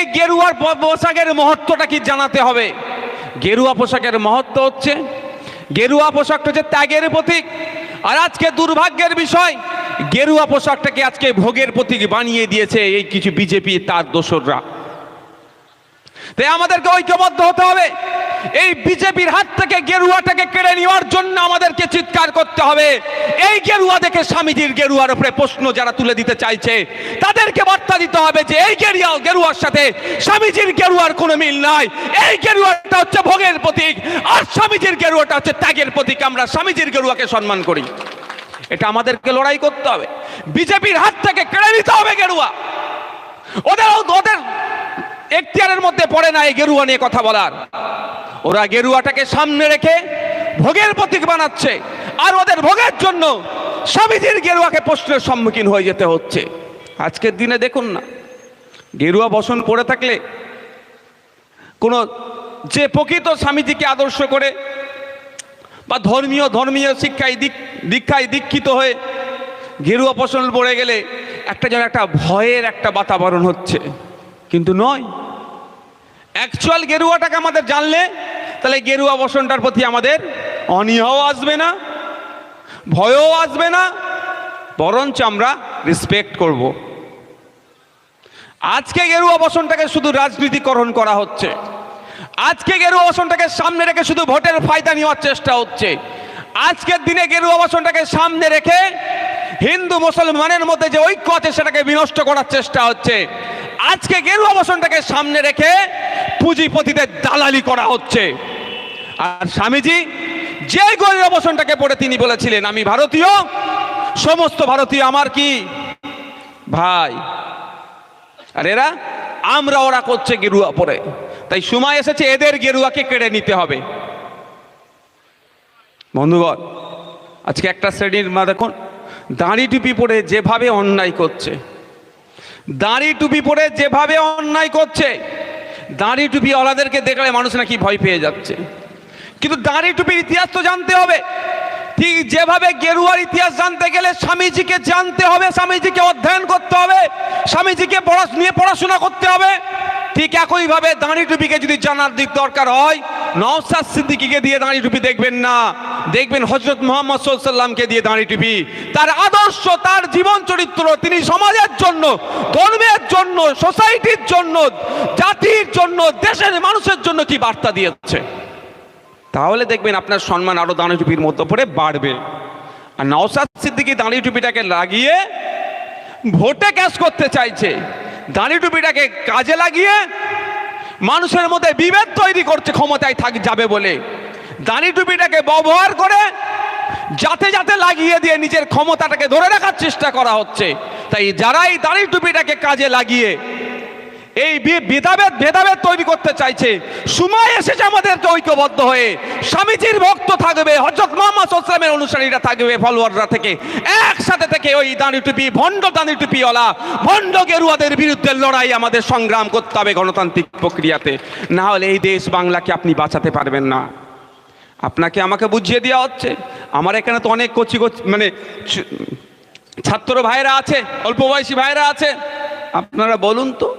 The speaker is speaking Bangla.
এই গেরুয়ার পোশাকের মহত্বটা কি জানাতে হবে? গেরুয়া পোশাকের মহত্ব হচ্ছে, গেরুয়া পোশাকটা হচ্ছে ত্যাগের প্রতীক। আর আজকে দুর্ভাগ্যের বিষয়, গেরুয়া পোশাকটাকে আজকে ভোগের প্রতীক বানিয়ে দিয়েছে এই কিছু বিজেপি তার দোসররা। তাই আমাদেরকে ঐক্যবদ্ধ হতে হবে। এই বিজেপির হাত থেকে গেরুয়াটাকে কেড়ে নেওয়ার জন্য আমাদেরকে চিৎকার করতে হবে। এই গেরুয়া দেখে স্বামীজির গেরুয়ার উপরে প্রশ্ন যারা তুলে দিতে চাইছে, তাদেরকে বার্তা হবে যে এই গেরিয়া গেরুয়ার সাথে স্বামীজির গেরুয়ার কোনো মিল নাই। এই গেরুয়াটা হচ্ছে ভোগের প্রতীক, আর স্বামীজির গেরুয়াটা হচ্ছে ত্যাগের প্রতীক। আমরা স্বামীজির গেরুয়াকে সম্মান করি। এটা আমাদেরকে লড়াই করতে হবে। বিজেপির হাত থেকে কেড়ে নিতে হবে গেরুয়া। ওদের ওদের এখতিয়ারের মধ্যে পড়ে না এই গেরুয়া নিয়ে কথা বলার। ওরা গেরুয়াটাকে সামনে রেখে ভোগের প্রতীক বানাচ্ছে। আর ওদের ভোগের জন্য স্বামীজির গেরুয়াকে প্রশ্নের সম্মুখীন হয়ে যেতে হচ্ছে। আজকের দিনে দেখুন না। গেরুয়া বসন পড়ে থাকলে কোনো যে প্রকৃত স্বামীজিকে আদর্শ করে বা ধর্মীয় ধর্মীয় শিক্ষায় দিক দীক্ষায় দীক্ষিত হয়ে গেরুয়া পছন্দ পড়ে গেলে একটা যেন একটা ভয়ের একটা বাতাবরণ হচ্ছে। কিন্তু নয়। অ্যাকচুয়াল গেরুয়াটাকে আমাদের জানলে, তাহলে গেরুয়া বসনটার প্রতি আমাদের অনীহাও আসবে না, ভয়ও আসবে না, বরঞ্চ আমরা রেসপেক্ট করব। আজকে গেরুয়া বসনটাকে শুধু রাজনীতিকরণ করা হচ্ছে। আজকে গেরুয়া বসনটাকে সামনে রেখে শুধু ভোটের ফায়দা নেওয়ার চেষ্টা হচ্ছে। আজকের দিনে গেরুয়া বসনটাকে সামনে রেখে হিন্দু মুসলমানের মধ্যে যে ঐক্য আছে, সেটাকে বিনষ্ট করার চেষ্টা হচ্ছে। আজকে গেরুয়া বসনটাকে সামনে রেখে পুঁজিপতিদের দালালি করা হচ্ছে। আর স্বামীজি, যে গরিব বসনটাকে পড়ে তিনি বলেছিলেন, আমি ভারতীয়, সমস্ত ভারতীয় আমার কি? ভাই আর এরা আমরা ওরা করছে গেরুয়া পরে। তাই সময় এসেছে, এদের গেরুয়াকে কেড়ে নিতে হবে। বন্ধুগণ, আজকে একটা শ্রেণির মা দেখুন, দাড়ি টুপি পরে যেভাবে অন্যায় করছে, দাড়ি টুপি পরে যেভাবে অন্যায় করছে, দাড়ি টুপি ওলাদেরকে দেখলে মানুষ নাকি ভয় পেয়ে যাচ্ছে। কিন্তু দাড়ি টুপির ইতিহাস তো জানতে হবে। ঠিক যেভাবে গেরুয়ার ইতিহাস জানতে গেলে স্বামীজিকে জানতে হবে, স্বামীজিকে অধ্যয়ন করতে হবে, স্বামীজিকে পড়া নিয়ে পড়াশোনা করতে হবে। ঠিক একইভাবে দাঁড়ি টুপিকে যদি জানার দিক দরকার হয় নওসাদ সিদ্দিকিকে দিয়ে দাঁড়ি টুপি দেখবেন না। দেখবেন হজরত মোহাম্মদ সাল্লামকে দিয়ে দাঁড়ি টুপি। তার আদর্শ, তার জীবন চরিত্র, তিনি সমাজের জন্য, ধর্মের জন্য সোসাইটির জন্য, জাতির জন্য, দেশের মানুষের জন্য কি বার্তা দিয়েছে? তাহলে দেখবেন আপনার সম্মান আরও দাঁড়ি টুপির মতো পড়ে বাড়বে। আর নওসাদ সিদ্দিকি দাঁড়ি টুপিটাকে লাগিয়ে ভোটে ক্যাশ করতে চাইছে। দাঁড়ি টুপিটাকে কাজে লাগিয়ে মানুষের মধ্যে বিভেদ তৈরি করছে, ক্ষমতায় থাক যাবে বলে। দাঁড়ি টুপিটাকে ব্যবহার করে যাতে যাতে লাগিয়ে দিয়ে নিজের ক্ষমতাটাকে ধরে রাখার চেষ্টা করা হচ্ছে। তাই যারা এই দাঁড়ি টুপিটাকে কাজে লাগিয়ে এই ভেদাভেদ ভেদাভেদ তৈরি করতে চাইছে। সময় এসেছে আমাদেরকে ঐক্যবদ্ধ হয়ে। স্বামীজির ভক্ত থাকবে হজরত মোহাম্মদ ইসলামের অনুসারীরা থাকবে ফলোয়াররা থেকে। একসাথে থেকে ওই দাঁড়ি টুপি, ভণ্ড দাঁড়ি টুপিওয়ালা, ভণ্ড গেরুয়াদের বিরুদ্ধে লড়াই আমাদের সংগ্রাম করতে হবে গণতান্ত্রিক প্রক্রিয়াতে। না হলে এই দেশ বাংলাকে আপনি বাঁচাতে পারবেন না। আপনাকে আমাকে বুঝিয়ে দেওয়া হচ্ছে। আমার এখানে তো অনেক কচি কচি মানে ছাত্র ভাইরা আছে, অল্প বয়সী ভাইরা আছে। আপনারা বলুন তো।